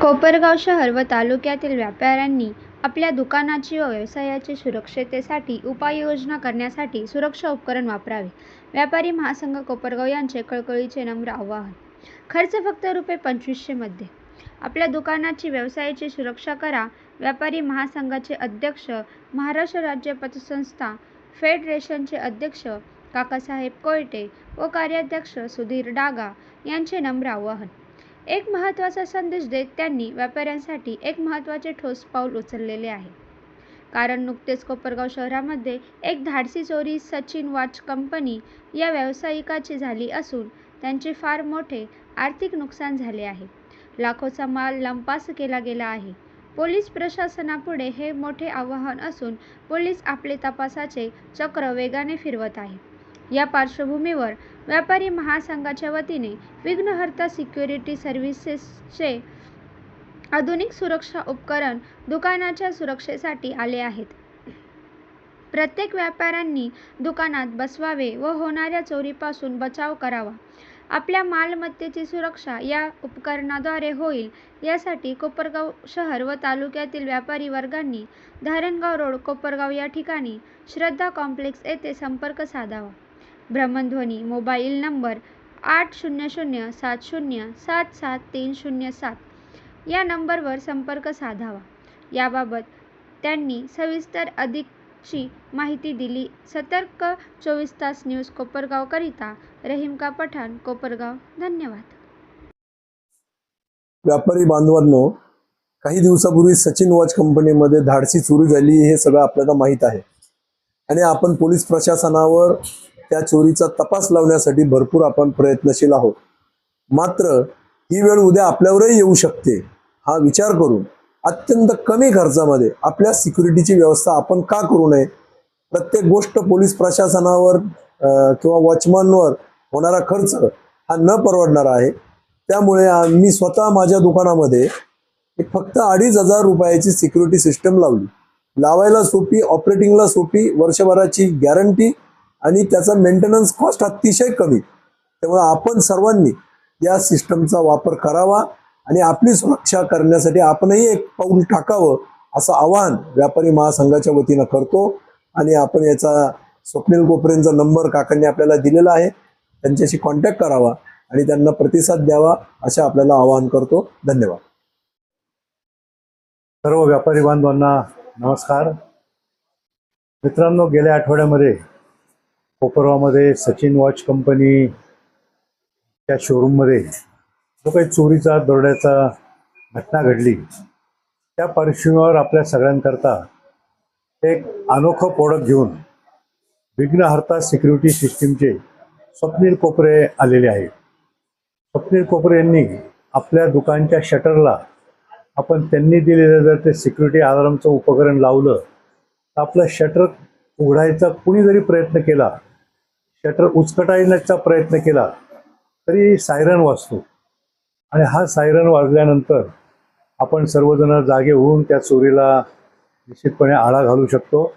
कोपरगाव शहर व तालुक्यातील व्यापाऱ्यांनी आपल्या दुकानाची व व्यवसायाची सुरक्षिततेसाठी उपाययोजना करण्यासाठी सुरक्षा उपकरण वापरावे. व्यापारी महासंघ कोपरगाव यांचे कळकळीचे नम्र आवाहन. खर्च फक्त रुपये पंचवीसशेमध्ये आपल्या दुकानाची व्यवसायाची सुरक्षा करा व्यापारी महासंघाचे अध्यक्ष महाराष्ट्र राज्य पतसंस्था फेडरेशनचे अध्यक्ष काकासाहेब कोयटे व कार्याध्यक्ष सुधीर डागा यांचे नम्र आवाहन. एक महत्त्वाचा संदेश देत त्यांनी व्यापाऱ्यांसाठी एक महत्त्वाचे ठोस पाऊल उचललेले आहे. कारण नुकतेच कोपरगाव शहरामध्ये एक धाडसी चोरी सचिन वॉच कंपनी या व्यावसायिकाची झाली असून त्यांचे फार मोठे आर्थिक नुकसान झाले आहे. लाखोचा माल लंपास केला गेला आहे. पोलीस प्रशासनापुढे हे मोठे आव्हान असून पोलीस आपले तपासाचे चक्र वेगाने फिरवत आहे. या पार्श्वभूमीवर व्यापारी महासंघाच्या वतीने विघ्नहर्ता सिक्युरिटी सर्व्हिसेसचे आधुनिक सुरक्षा उपकरण दुकानाच्या सुरक्षेसाठी आले आहेत. प्रत्येक व्यापाऱ्यांनी दुकानात बसवावे व होणाऱ्या चोरीपासून बचाव करावा. आपल्या मालमत्तेची सुरक्षा या उपकरणाद्वारे होईल यासाठी कोपरगाव शहर व तालुक्यातील व्यापारी वर्गांनी धारणगाव रोड कोपरगाव या ठिकाणी श्रद्धा कॉम्प्लेक्स येथे संपर्क साधावा. भ्रमणध्वनी मोबाईल नंबर आठ शून्य शून्य सात शून्य सात सात तीन शून्य सात. या नंबरवर संपर्क साधावा. याबाबत त्यांनी सविस्तर अधिकची माहिती दिली. सतर्क चोवीस तास न्यूज कोपरगावकरिता रहीमका पठाण कोपरगाव. धन्यवाद. व्यापारी बांधवांनो काही दिवसापूर्वी सचिन वॉच कंपनीमध्ये धाडसी चोरी झाली हे सगळं आपल्याला माहीत आहे. आणि आपण पोलीस प्रशासनावर त्या चोरीचा तपास लावण्यासाठी भरपूर आपण प्रयत्नशील आहोत. मात्र ही वेळ उद्या आपल्यावरही येऊ शकते हा विचार करून अत्यंत कमी खर्चामध्ये आपल्या सिक्युरिटीची व्यवस्था आपण का करू नये? प्रत्येक गोष्ट पोलीस प्रशासनावर किंवा वॉचमनवर होणारा खर्च हा न परवडणारा आहे. त्यामुळे मी स्वतः माझ्या दुकानामध्ये एक फक्त अडीच हजार रुपयाची सिक्युरिटी सिस्टम लावली. लावायला सोपी ऑपरेटिंगला सोपी वर्षभराची गॅरंटी आणि त्याचा मेंटेनन्स कॉस्ट अतिशय कमी. त्यामुळे आपण सर्वांनी या सिस्टमचा वापर करावा आणि आपली सुरक्षा करण्यासाठी आपणही एक पाऊल टाकावं असं आवाहन व्यापारी महासंघाच्या वतीनं करतो. आणि आपण याचा स्वप्नील कोपरेंचा नंबर काकांनी आपल्याला दिलेला आहे. त्यांच्याशी कॉन्टॅक्ट करावा आणि त्यांना प्रतिसाद द्यावा असे आपल्याला आवाहन करतो. धन्यवाद. सर्व व्यापारी बांधवांना नमस्कार. मित्रांनो गेल्या आठवड्यामध्ये कोपरवामध्ये सचिन वॉच कंपनी त्या शोरूममध्ये जो काही चोरीचा दरोड्याचा घटना घडली त्या पार्श्वभूमीवर आपल्या सगळ्यांकरता एक अनोखं प्रोडक्ट घेऊन विघ्नहर्ता सिक्युरिटी सिस्टीमचे स्वप्नील कोपरे आलेले आहेत. स्वप्नील कोपरे यांनी आपल्या दुकानच्या शटरला आपण त्यांनी दिलेलं जर ते सिक्युरिटी अलार्मचं उपकरण लावलं तर आपलं शटर उघडायचा कुणी जरी प्रयत्न केला शटर उचकटायण्याचा प्रयत्न केला तरी सायरन वाजतो. आणि हा सायरन वाजल्यानंतर आपण सर्वजण जागे होऊन त्या चोरीला निश्चितपणे आळा घालू शकतो.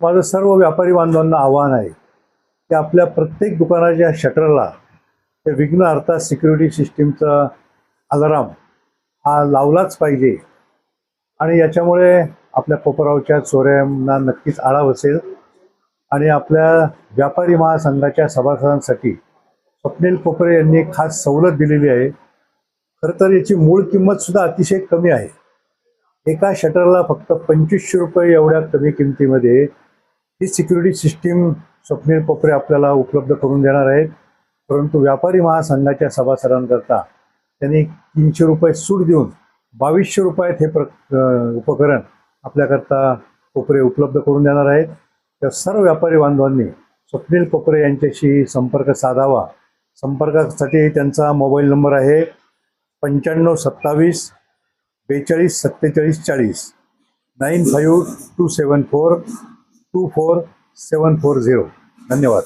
माझं सर्व व्यापारी बांधवांना आव्हान आहे की आपल्या प्रत्येक दुकानाच्या शटरला ते विघ्न अर्थात सिक्युरिटी सिस्टीमचा अलाराम हा लावलाच पाहिजे. आणि याच्यामुळे आपल्या कोपरावच्या चोऱ्यांना नक्कीच आळा बसेल. आणि आपल्या व्यापारी महासंघाच्या सभासदांसाठी स्वप्नील कोपरे यांनी खास सवलत दिलेली आहे. खरं तर याची मूळ किंमतसुद्धा अतिशय कमी आहे. एका शटरला फक्त पंचवीसशे रुपये एवढ्या कमी किमतीमध्ये ही सिक्युरिटी सिस्टीम स्वप्नील कोपरे आपल्याला उपलब्ध करून देणार आहेत. परंतु व्यापारी महासंघाच्या सभासदांकरता त्यांनी तीनशे रुपये सूट देऊन बावीसशे रुपयात हे प्र उपकरण आपल्याकरता कोपरे उपलब्ध करून देणार आहेत. तर सर्व व्यापारी बांधवांनी स्वप्नील कोपरे यांच्याशी संपर्क साधावा. संपर्कासाठी त्यांचा मोबाईल नंबर आहे पंच्याण्णव सत्तावीस बेचाळीस सत्तेचाळीस चाळीस. Nine five two seven four two four seven four zero. धन्यवाद.